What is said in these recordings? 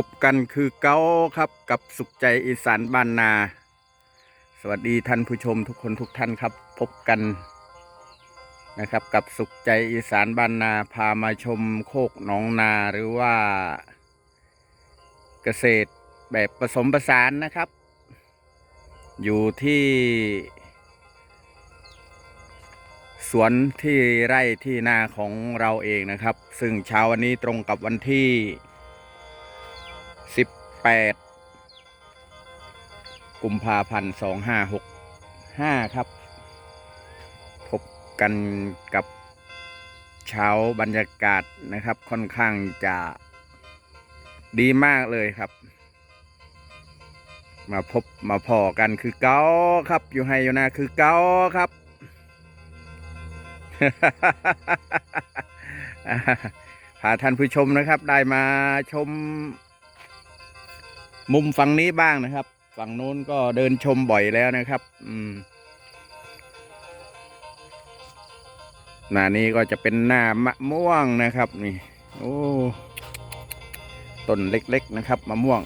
พบกันคือเก้าครับกับสุขใจอีสานบ้านนา สวัสดีท่านผู้ชมทุกคนทุกท่านครับ พบกันนะครับ กับสุขใจอีสานบ้านนาพามาชมโคกหนองนาหรือว่า เกษตรแบบผสมผสานนะครับ อยู่ที่ สวนที่ไร่ที่นาของเราเองนะครับ ซึ่งเช้าวันนี้ตรงกับวันที่ 18กุมภาพันธ์2565ครับ พบกันกับเช้าบรรยากาศนะครับค่อนข้างจะดีมากเลยครับ มาพบมาพอกันคือเก้าครับ อยู่ให้อยู่นาคือเก้าครับ พาท่านผู้ชมนะครับ ได้มาชม มุมฝั่งนี้บ้างนะครับ ฝั่งโน้นก็เดินชมบ่อยแล้วนะครับ อืมหน้านี้ก็จะเป็นหน้ามะม่วงนะครับ นี่โอ้ต้นเล็กๆนะครับมะม่วง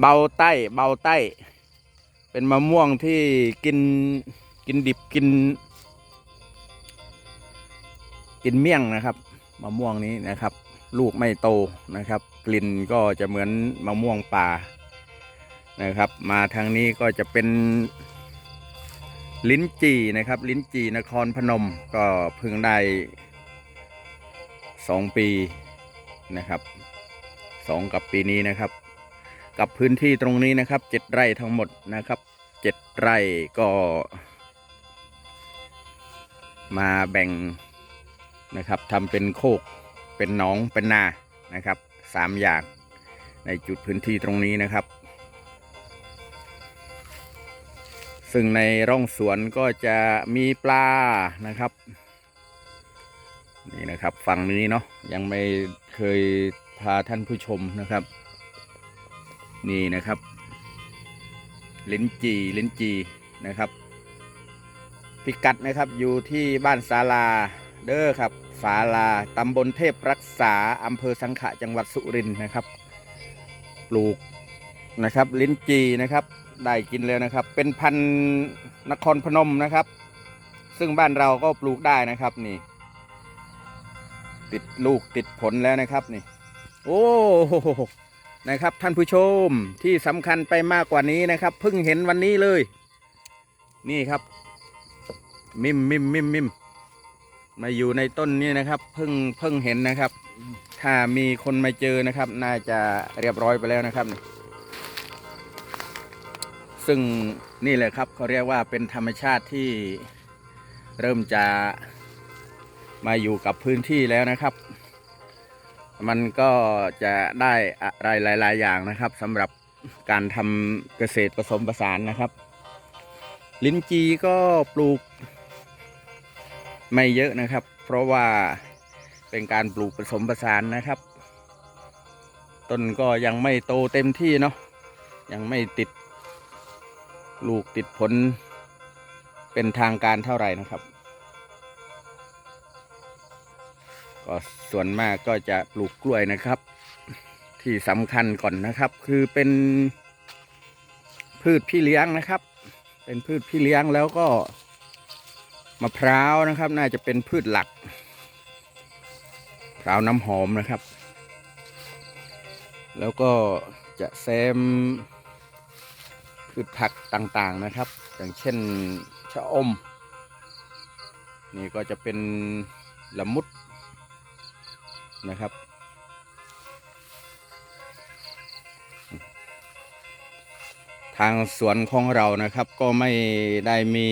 เบาใต้เบาใต้ เป็นมะม่วงที่กินกินดิบกิน กินเมี่ยงนะครับมะม่วงนี้นะครับ ลูกไม่โตนะครับ กลิ่นก็จะเหมือนมะม่วงป่านะครับ มาทางนี้ก็จะเป็นลิ้นจีนะครับ ลิ้นจีนครพนมก็เพิ่งได้สองปีนะครับสองกับปีนี้นะครับ กับพื้นที่ตรงนี้นะครับเจ็ดไร่ทั้งหมดนะครับเจ็ดไร่ก็ มาแบ่งนะครับทำเป็นโคกเป็นหนองเป็นนานะครับ สามอย่างในจุดพื้นที่ตรงนี้นะครับ ซึ่งในร่องสวนก็จะมีปลานะครับ นี่นะครับฝั่งนี้เนาะยังไม่เคยพาท่านผู้ชมนะครับ นี่นะครับลิ้นจีลิ้นจีนะครับ พิกัดนะครับอยู่ที่บ้านศาลาเด้อครับ ศาลาตำบลเทพรักษาอำเภอสังขะจังหวัดสุรินทร์นะครับ ปลูกนะครับ ลิ้นจีนะครับ ได้กินแล้วนะครับ เป็นพันธุ์นครพนมนะครับ ซึ่งบ้านเราก็ปลูกได้นะครับนี่ ติดลูกติดผลแล้วนะครับนี่ โอ้โหนะครับ ท่านผู้ชมที่สำคัญไปมากกว่านี้นะครับเพิ่งเห็นวันนี้เลย นี่ครับ มิมมิมมิมมิม มาอยู่ในต้นนี้นะครับ เพิ่งเพิ่งเห็นนะครับ ถ้ามีคนมาเจอนะครับ น่าจะเรียบร้อยไปแล้วนะครับ ซึ่งนี่แหละครับเขาเรียกว่าเป็นธรรมชาติที่เริ่มจะมาอยู่กับพื้นที่แล้วนะครับ มันก็จะได้อะไรหลาย ๆ อย่างนะครับสำหรับการทำเกษตรผสมผสานนะครับ ลิ้นจีก็ปลูก ไม่เยอะนะครับ เพราะว่าเป็นการปลูกผสมผสานนะครับ ต้นก็ยังไม่โตเต็มที่เนาะยังไม่ติดลูกติดผลเป็นทางการเท่าไหร่นะครับ ก็ส่วนมากก็จะปลูกกล้วยนะครับ ที่สำคัญก่อนนะครับ คือเป็นพืชพี่เลี้ยงนะครับ เป็นพืชพี่เลี้ยงแล้วก็ มะพร้าวนะครับ น่าจะเป็นพืชหลักพร้าวน้ำหอมนะครับ แล้วก็จะแซมพืชผักต่างๆนะครับ อย่างเช่นชะอม นี่ก็จะเป็นละมุดนะครับ ทางสวนของเรานะครับก็ไม่ได้มี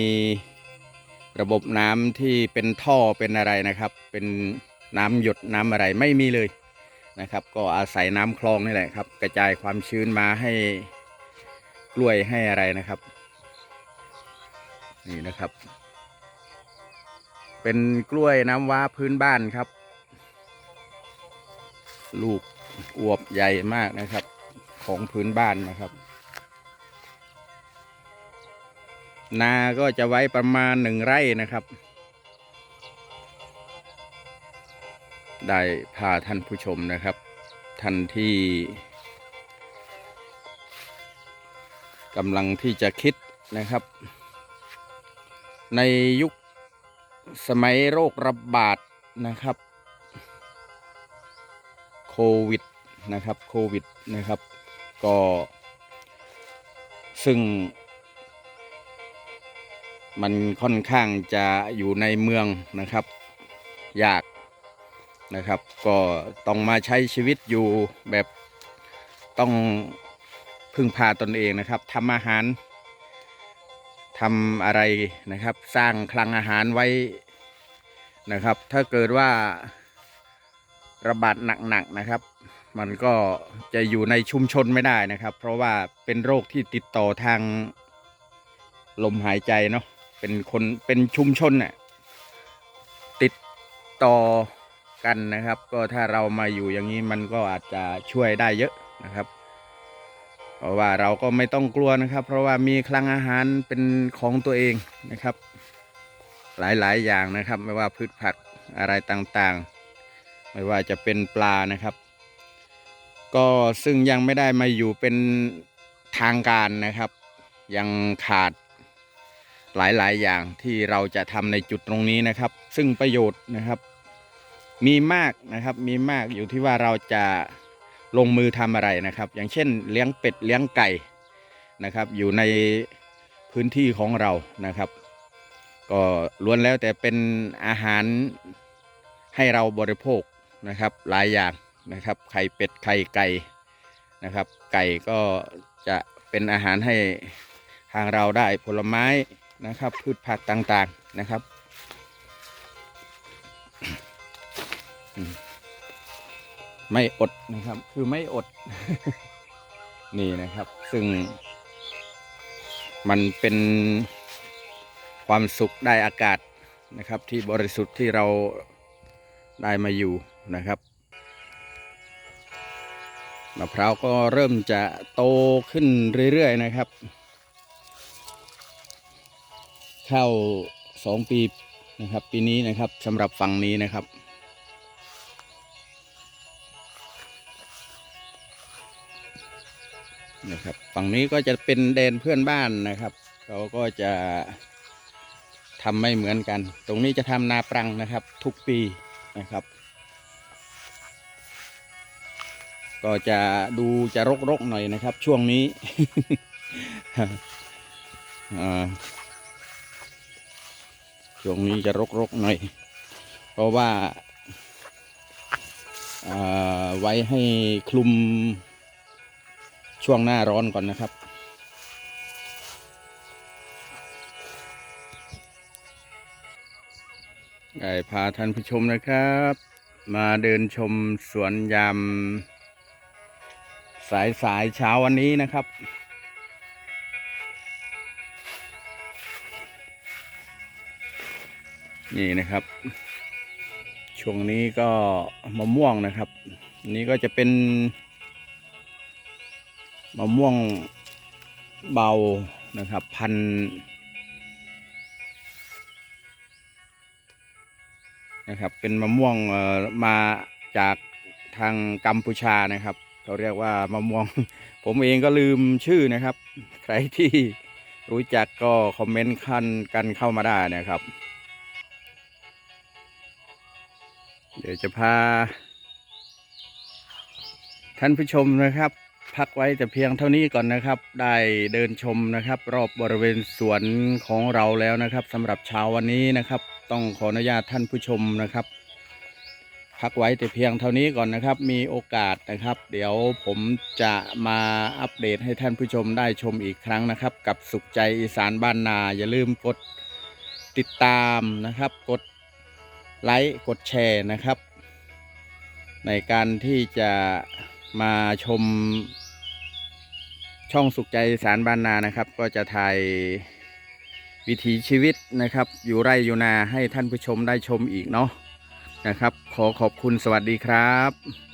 ระบบน้ำที่เป็นท่อเป็นอะไรนะครับ เป็นน้ำหยดน้ำอะไรไม่มีเลยนะครับ ก็อาศัยน้ำคลองนี่แหละครับ กระจายความชื้นมาให้กล้วยให้อะไรนะครับ นี่นะครับ เป็นกล้วยน้ำว้าพื้นบ้านครับ ลูกอวบใหญ่มากนะครับ ของพื้นบ้านนะครับ นาก็จะไว้ประมาณหนึ่งไร่นะครับ ได้พาท่านผู้ชมนะครับ ท่านที่กำลังที่จะคิดนะครับ ในยุคสมัยโรคระบาดนะครับ โควิดนะครับ โควิดนะครับ ก็ ซึ่ง มันค่อนข้างจะอยู่ในเมืองนะครับ ยากนะครับ ก็ต้องมาใช้ชีวิตอยู่แบบต้องพึ่งพาตนเองนะครับทำอาหารทำอะไรนะครับ สร้างคลังอาหารไว้นะครับ ถ้าเกิดว่าระบาดหนักๆนะครับ มันก็จะอยู่ในชุมชนไม่ได้นะครับ เพราะว่าเป็นโรคที่ติดต่อทางลมหายใจเนาะ เป็นคนเป็นชุมชนน่ะติดต่อกันนะครับ ก็ถ้าเรามาอยู่อย่างนี้มันก็อาจจะช่วยได้เยอะนะครับ เพราะว่าเราก็ไม่ต้องกลัวนะครับ เพราะว่ามีคลังอาหารเป็นของตัวเองนะครับ หลายๆอย่างนะครับ ไม่ว่าพืชผักอะไรต่างๆ ไม่ว่าจะเป็นปลานะครับ ก็ซึ่งยังไม่ได้มาอยู่เป็นทางการนะครับ ยังขาด หลายๆ อย่างที่เราจะทำในจุดตรงนี้นะครับ ซึ่งประโยชน์นะครับ มีมากนะครับมีมากอยู่ที่ว่าเราจะลงมือทำอะไรนะครับ อย่างเช่น เลี้ยงเป็ดเลี้ยงไก่นะครับ อยู่ในพื้นที่ของเรานะครับ ก็ล้วนแล้วแต่เป็นอาหารให้เราบริโภคนะครับ หลายอย่างนะครับ ไข่เป็ดไข่ไก่นะครับ ไก่ก็จะเป็นอาหารให้ทางเราได้ผลไม้ นะครับ พืชผักต่างๆนะครับไม่อดนะครับ คือไม่อด นี่นะครับ ซึ่ง มันเป็นความสุขได้อากาศนะครับ ที่บริสุทธิ์ที่เราได้มาอยู่นะครับมะพร้าวก็เริ่มจะโตขึ้นเรื่อยๆนะครับ ข้าสองปีนะครับ ปีนี้นะครับสำหรับฝั่งนี้นะครับ นะครับ ฝั่งนี้ก็จะเป็นแดนเพื่อนบ้านนะครับเขาก็จะทำไม่เหมือนกัน ตรงนี้จะทำนาปรังนะครับ ทุกปีนะครับ ก็จะดูจะรกๆหน่อยนะครับ ช่วงนี้อ่า ช่วงนี้จะรกๆหน่อย เพราะว่าไว้ให้คลุมช่วงหน้าร้อนก่อนนะครับ ได้พาท่านผู้ชมนะครับ มาเดินชมสวนยามสายสายๆเช้าวันนี้นะครับ นี่นะครับ ช่วงนี้ก็มะม่วงนะครับ นี่ก็จะเป็นมะม่วงเบานะครับ พันนะครับ เป็นมะม่วงเอ่อมาจากทางกัมพูชานะครับเขาเรียกว่ามะม่วง ผมเองก็ลืมชื่อนะครับ ใครที่รู้จักก็คอมเมนต์คันกันเข้ามาได้นะครับ เดี๋ยวจะพา ท่านผู้ชมนะครับ พักไว้แต่เพียงเท่านี้ก่อนนะครับ ได้เดินชมนะครับ รอบบริเวณสวนของเราแล้วนะครับสำหรับเช้าวันนี้นะครับ ต้องขออนุญาตท่านผู้ชมนะครับ พักไว้แต่เพียงเท่านี้ก่อนนะครับ มีโอกาสนะครับ เดี๋ยวผมจะมาอัปเดตให้ท่านผู้ชมได้ชมอีกครั้งนะครับ กับสุขใจอีสานบ้านนาอย่าลืมกดติดตามนะครับ กด ไลค์กดแชร์นะครับ ในการที่จะมาชมช่องสุขใจสารบานนานะครับ ก็จะถ่ายวิถีชีวิตนะครับ อยู่ไร่อยู่นาให้ท่านผู้ชมได้ชมอีกเนาะนะครับ ขอขอบคุณสวัสดีครับ